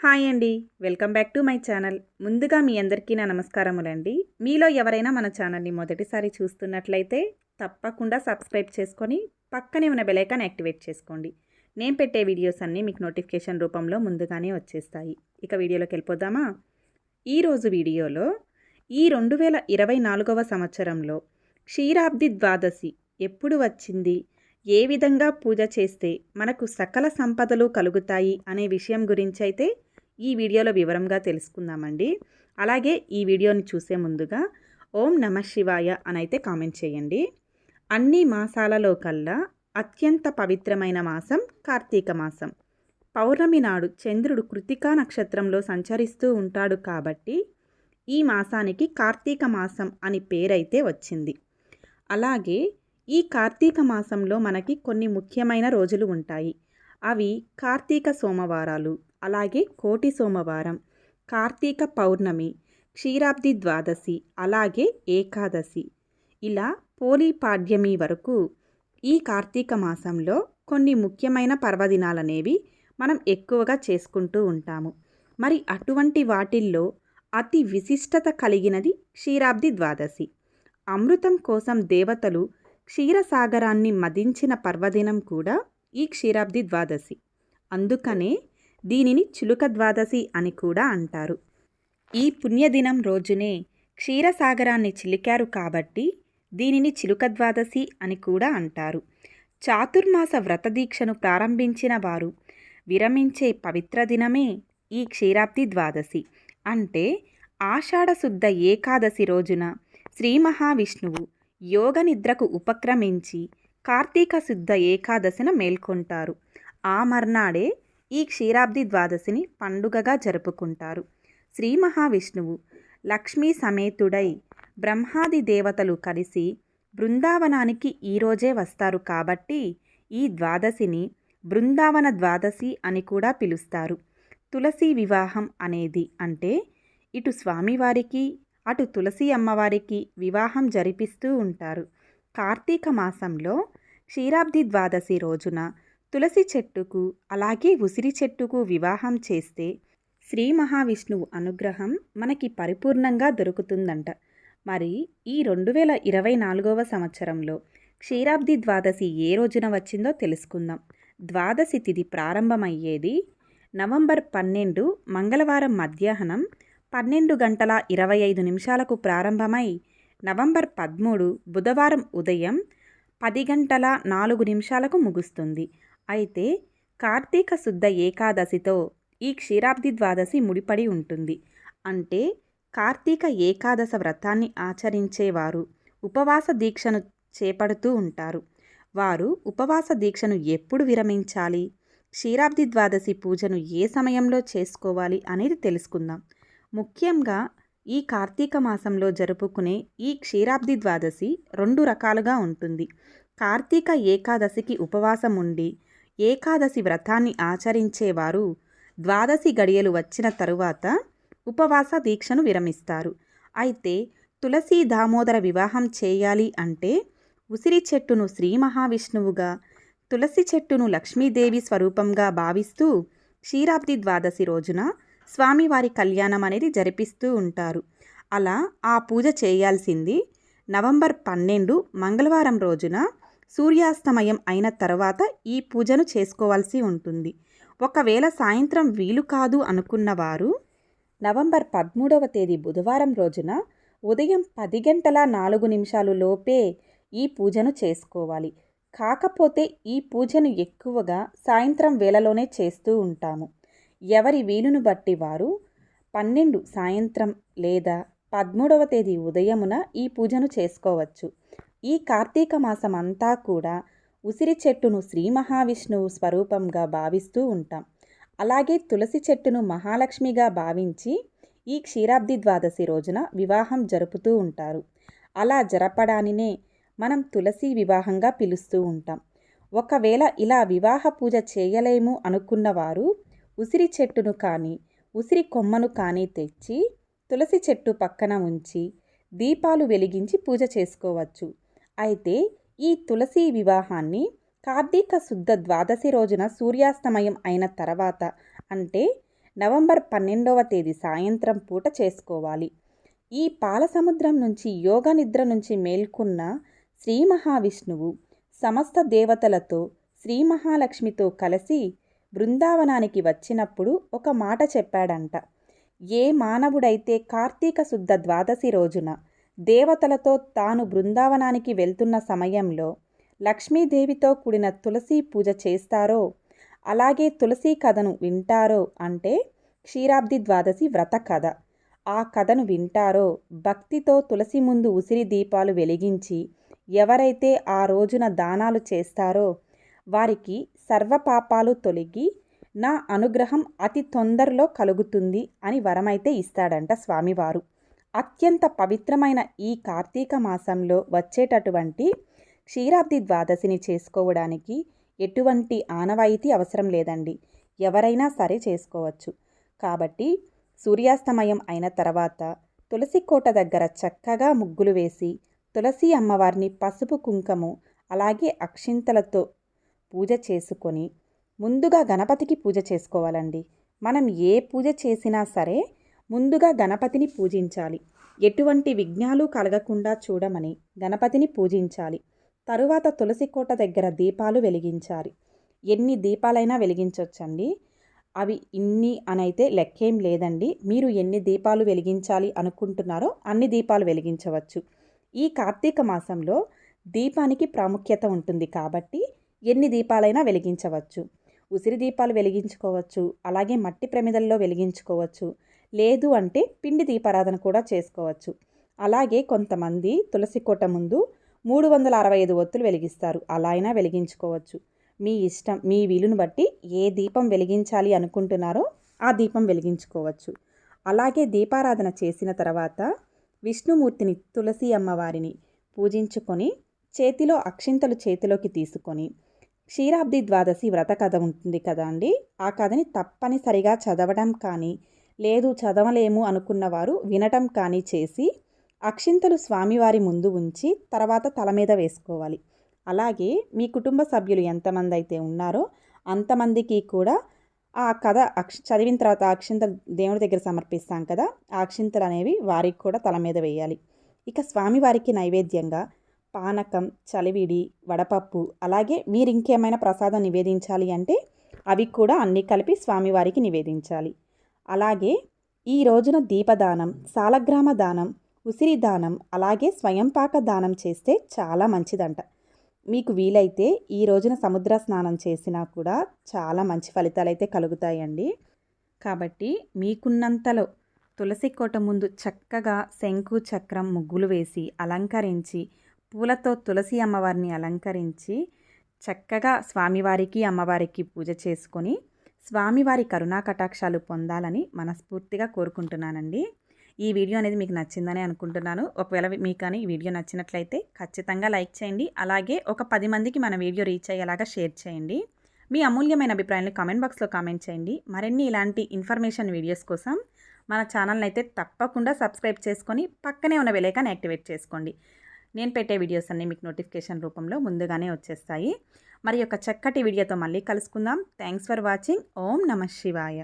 Hi అండి. Welcome back to my channel. ముందుగా మీ అందరికీ నా నమస్కారములండి. మీలో ఎవరైనా మన ఛానల్ని మొదటిసారి చూస్తున్నట్లయితే తప్పకుండా సబ్స్క్రైబ్ చేసుకొని పక్కనే ఉన్న బెలైకాన్ యాక్టివేట్ చేసుకోండి. నేను పెట్టే వీడియోస్ అన్నీ మీకు నోటిఫికేషన్ రూపంలో ముందుగానే వచ్చేస్తాయి. ఇక వీడియోలోకి వెళ్ళిపోదామా? ఈరోజు వీడియోలో ఈ రెండు వేల ఇరవై నాలుగవ సంవత్సరంలో క్షీరాబ్ది ద్వాదశి ఎప్పుడు వచ్చింది? ఏ విధంగా పూజ చేస్తే మనకు సకల సంపదలు కలుగుతాయి అనే విషయం గురించి అయితే ఈ వీడియోలో వివరంగా తెలుసుకుందామండి. అలాగే ఈ వీడియోని చూసే ముందుగా ఓం నమ శివాయ అని అయితే కామెంట్ చేయండి. అన్ని మాసాలలో కల్లా అత్యంత పవిత్రమైన మాసం కార్తీక మాసం. పౌర్ణమి నాడు చంద్రుడు కృతికా నక్షత్రంలో సంచరిస్తూ ఉంటాడు కాబట్టి ఈ మాసానికి కార్తీక మాసం అని పేరైతే వచ్చింది. అలాగే ఈ కార్తీక మాసంలో మనకి కొన్ని ముఖ్యమైన రోజులు ఉంటాయి. అవి కార్తీక సోమవారాలు అలాగే కోటి సోమవారం కార్తీక పౌర్ణమి క్షీరాబ్ది ద్వాదశి అలాగే ఏకాదశి. ఇలా పోలీపాడ్యమి వరకు ఈ కార్తీక మాసంలో కొన్ని ముఖ్యమైన పర్వదినాలనేవి మనం ఎక్కువగా చేసుకుంటూ ఉంటాము. మరి అటువంటి వాటిల్లో అతి విశిష్టత కలిగినది క్షీరాబ్ది ద్వాదశి. అమృతం కోసం దేవతలు క్షీరసాగరాన్ని మదించిన పర్వదినం కూడా ఈ క్షీరాబ్ది ద్వాదశి. అందుకనే దీనిని చిలుక ద్వాదశి అని కూడా అంటారు. ఈ పుణ్యదినం రోజునే క్షీరసాగరాన్ని చిలికారు కాబట్టి దీనిని చిలుక ద్వాదశి అని కూడా అంటారు. చాతుర్మాస వ్రతదీక్షను ప్రారంభించిన వారు విరమించే పవిత్ర దినమే ఈ క్షీరాబ్ది ద్వాదశి. అంటే ఆషాఢశుద్ధ ఏకాదశి రోజున శ్రీ మహావిష్ణువు యోగ నిద్రకు ఉపక్రమించి కార్తీక శుద్ధ ఏకాదశిన మేల్కొంటారు. ఆ మర్నాడే ఈ క్షీరాబ్ది ద్వాదశిని పండుగగా జరుపుకుంటారు. శ్రీ మహావిష్ణువు లక్ష్మీ సమేతుడై బ్రహ్మాది దేవతలు కలిసి బృందావనానికి ఈరోజే వస్తారు కాబట్టి ఈ ద్వాదశిని బృందావన ద్వాదశి అని కూడా పిలుస్తారు. తులసి వివాహం అనేది అంటే ఇటు స్వామివారికి అటు తులసి అమ్మవారికి వివాహం జరిపిస్తూ ఉంటారు. కార్తీక మాసంలో క్షీరాబ్ది ద్వాదశి రోజున తులసి చెట్టుకు అలాగే ఉసిరి చెట్టుకు వివాహం చేస్తే శ్రీ మహావిష్ణువు అనుగ్రహం మనకి పరిపూర్ణంగా దొరుకుతుందంట. మరి ఈ రెండు వేల ఇరవై నాలుగవ సంవత్సరంలో క్షీరాబ్ది ద్వాదశి ఏ రోజున వచ్చిందో తెలుసుకుందాం. ద్వాదశి తిథి ప్రారంభమయ్యేది నవంబర్ పన్నెండు మంగళవారం మధ్యాహ్నం పన్నెండు గంటల ఇరవై ఐదు నిమిషాలకు ప్రారంభమై నవంబర్ పదమూడు బుధవారం ఉదయం పది గంటల నాలుగు నిమిషాలకు ముగుస్తుంది. అయితే కార్తీక శుద్ధ ఏకాదశితో ఈ క్షీరాబ్ది ద్వాదశి ముడిపడి ఉంటుంది. అంటే కార్తీక ఏకాదశ వ్రతాన్ని ఆచరించేవారు ఉపవాస దీక్షను చేపడుతూ ఉంటారు. వారు ఉపవాస దీక్షను ఎప్పుడు విరమించాలి? క్షీరాబ్ది ద్వాదశి పూజను ఏ సమయంలో చేసుకోవాలి అనేది తెలుసుకుందాం. ముఖ్యంగా ఈ కార్తీక మాసంలో జరుపుకునే ఈ క్షీరాబ్ది ద్వాదశి రెండు రకాలుగా ఉంటుంది. కార్తీక ఏకాదశికి ఉపవాసం ఉండి ఏకాదశి వ్రతాన్ని ఆచరించేవారు. ద్వాదశి గడియలు వచ్చిన తరువాత ఉపవాస దీక్షను విరమిస్తారు. అయితే తులసి దామోదర వివాహం చేయాలి అంటే ఉసిరి చెట్టును శ్రీ మహావిష్ణువుగా తులసి చెట్టును లక్ష్మీదేవి స్వరూపంగా భావిస్తూ క్షీరాబ్ది ద్వాదశి రోజున స్వామివారి కళ్యాణం అనేది జరిపిస్తూ ఉంటారు. అలా ఆ పూజ చేయాల్సింది నవంబర్ పన్నెండు మంగళవారం రోజున సూర్యాస్తమయం అయిన తర్వాత ఈ పూజను చేసుకోవాల్సి ఉంటుంది. ఒకవేళ సాయంత్రం వీలు కాదు అనుకున్నవారు నవంబర్ పదమూడవ తేదీ బుధవారం రోజున ఉదయం పది గంటల నాలుగు నిమిషాలు లోపే ఈ పూజను చేసుకోవాలి. కాకపోతే ఈ పూజను ఎక్కువగా సాయంత్రం వేళలోనే చేస్తూ ఉంటాము. ఎవరి వీలును బట్టి వారు పన్నెండు సాయంత్రం లేదా పదమూడవ తేదీ ఉదయమున ఈ పూజను చేసుకోవచ్చు. ఈ కార్తీక మాసం అంతా కూడా ఉసిరి చెట్టును శ్రీ మహావిష్ణువు స్వరూపంగా భావిస్తూ ఉంటాం. అలాగే తులసి చెట్టును మహాలక్ష్మిగా భావించి ఈ క్షీరాబ్ది ద్వాదశి రోజున వివాహం జరుపుతూ ఉంటారు. అలా జరపడానినే మనం తులసి వివాహంగా పిలుస్తూ ఉంటాం. ఒకవేళ ఇలా వివాహ పూజ చేయలేము అనుకున్నవారు ఉసిరి చెట్టును కానీ ఉసిరి కొమ్మను కానీ తెచ్చి తులసి చెట్టు పక్కన ఉంచి దీపాలు వెలిగించి పూజ చేసుకోవచ్చు. అయితే ఈ తులసి వివాహాన్ని కార్తీక శుద్ధ ద్వాదశి రోజున సూర్యాస్తమయం అయిన తర్వాత అంటే నవంబర్ పన్నెండవ తేదీ సాయంత్రం పూట చేసుకోవాలి. ఈ పాల సముద్రం నుంచి యోగ నిద్ర నుంచి మేల్కొన్న శ్రీ మహావిష్ణువు సమస్త దేవతలతో శ్రీ మహాలక్ష్మితో కలిసి బృందావనానికి వచ్చినప్పుడు ఒక మాట చెప్పాడంట. ఏ మానవుడైతే కార్తీక శుద్ధ ద్వాదశి రోజున దేవతలతో తాను బృందావనానికి వెళ్తున్న సమయంలో లక్ష్మీదేవితో కూడిన తులసి పూజ చేస్తారో అలాగే తులసి కథను వింటారో అంటే క్షీరాబ్ది ద్వాదశి వ్రత కథ. ఆ కథను వింటారో భక్తితో తులసి ముందు ఉసిరి దీపాలు వెలిగించి ఎవరైతే ఆ రోజున దానాలు చేస్తారో వారికి సర్వపాపాలు తొలగి నా అనుగ్రహం అతి తొందరలో కలుగుతుంది అని వరమైతే ఇస్తాడంట స్వామివారు. అత్యంత పవిత్రమైన ఈ కార్తీక మాసంలో వచ్చేటటువంటి క్షీరాబ్ది ద్వాదశిని చేసుకోవడానికి ఎటువంటి ఆనవాయితీ అవసరం లేదండి. ఎవరైనా సరే చేసుకోవచ్చు. కాబట్టి సూర్యాస్తమయం అయిన తర్వాత తులసి కోట దగ్గర చక్కగా ముగ్గులు వేసి తులసి అమ్మవారిని పసుపు కుంకము అలాగే అక్షింతలతో పూజ చేసుకొని ముందుగా గణపతికి పూజ చేసుకోవాలండి. మనం ఏ పూజ చేసినా సరే ముందుగా గణపతిని పూజించాలి. ఎటువంటి విఘ్నాలు కలగకుండా చూడమని గణపతిని పూజించాలి. తరువాత తులసి కోట దగ్గర దీపాలు వెలిగించాలి. ఎన్ని దీపాలైనా వెలిగించవచ్చండి అవి ఇన్ని అనైతే లెక్కేం లేదండి. మీరు ఎన్ని దీపాలు వెలిగించాలి అనుకుంటున్నారో అన్ని దీపాలు వెలిగించవచ్చు. ఈ కార్తీక మాసంలో దీపానికి ప్రాముఖ్యత ఉంటుంది కాబట్టి ఎన్ని దీపాలైనా వెలిగించవచ్చు. ఉసిరి దీపాలు వెలిగించుకోవచ్చు. అలాగే మట్టి ప్రమిదల్లో వెలిగించుకోవచ్చు. లేదు అంటే పిండి దీపారాధన కూడా చేసుకోవచ్చు. అలాగే కొంతమంది తులసి కోట ముందు మూడు వందల అరవై ఐదు ఒత్తులు వెలిగిస్తారు. అలా అయినా వెలిగించుకోవచ్చు. మీ ఇష్టం మీ వీలును బట్టి ఏ దీపం వెలిగించాలి అనుకుంటున్నారో ఆ దీపం వెలిగించుకోవచ్చు. అలాగే దీపారాధన చేసిన తర్వాత విష్ణుమూర్తిని తులసి అమ్మవారిని పూజించుకొని చేతిలో అక్షింతలు చేతిలోకి తీసుకొని క్షీరాబ్ది ద్వాదశి వ్రత కథ ఉంటుంది కదా అండి? ఆ కథని తప్పనిసరిగా చదవడం కానీ లేదు చదవలేము అనుకున్నవారు వినటం కానీ చేసి అక్షింతలు స్వామివారి ముందు ఉంచి తర్వాత తల మీద వేసుకోవాలి. అలాగే మీ కుటుంబ సభ్యులు ఎంతమంది అయితే ఉన్నారో అంతమందికి కూడా ఆ కథ అక్ష చదివిన తర్వాత అక్షింతలు దేవుడి దగ్గర సమర్పిస్తాం కదా ఆ అక్షింతలు అనేవి వారికి కూడా తల మీద వేయాలి. ఇక స్వామివారికి నైవేద్యంగా పానకం చలివిడి వడపప్పు అలాగే మీరు ఇంకేమైనా ప్రసాదం నివేదించాలి అంటే అవి కూడా అన్నీ కలిపి స్వామివారికి నివేదించాలి. అలాగే ఈ రోజున దీపదానం సాలగ్రామ దానం ఉసిరి దానం అలాగే స్వయంపాక దానం చేస్తే చాలా మంచిదంట. మీకు వీలైతే ఈ రోజున సముద్ర స్నానం చేసినా కూడా చాలా మంచి ఫలితాలు అయితే కలుగుతాయండి. కాబట్టి మీకున్నంతలో తులసి కోట ముందు చక్కగా శంకు చక్రం ముగ్గులు వేసి అలంకరించి పూలతో తులసి అమ్మవారిని అలంకరించి చక్కగా స్వామివారికి అమ్మవారికి పూజ చేసుకొని స్వామివారి కరుణా కటాక్షాలు పొందాలని మనస్ఫూర్తిగా కోరుకుంటున్నానండి. ఈ వీడియో అనేది మీకు నచ్చిందని అనుకుంటున్నాను. ఒకవేళ మీకు కానీ ఈ వీడియో నచ్చినట్లయితే ఖచ్చితంగా లైక్ చేయండి. అలాగే ఒక పది మందికి మన వీడియో రీచ్ అయ్యేలాగా షేర్ చేయండి. మీ అమూల్యమైన అభిప్రాయాన్ని కామెంట్ బాక్స్లో కామెంట్ చేయండి. మరిన్ని ఇలాంటి ఇన్ఫర్మేషన్ వీడియోస్ కోసం మన ఛానల్ని అయితే తప్పకుండా సబ్స్క్రైబ్ చేసుకొని పక్కనే ఉన్న బెలైకాన్ యాక్టివేట్ చేసుకోండి. నేను పెట్టే వీడియోస్ అన్నీ మీకు నోటిఫికేషన్ రూపంలో ముందుగానే వచ్చేస్తాయి. మరి యొక్క చక్కటి వీడియోతో మళ్ళీ కలుసుకుందాం. థ్యాంక్స్ ఫర్ వాచింగ్ ఓం నమ శివాయ.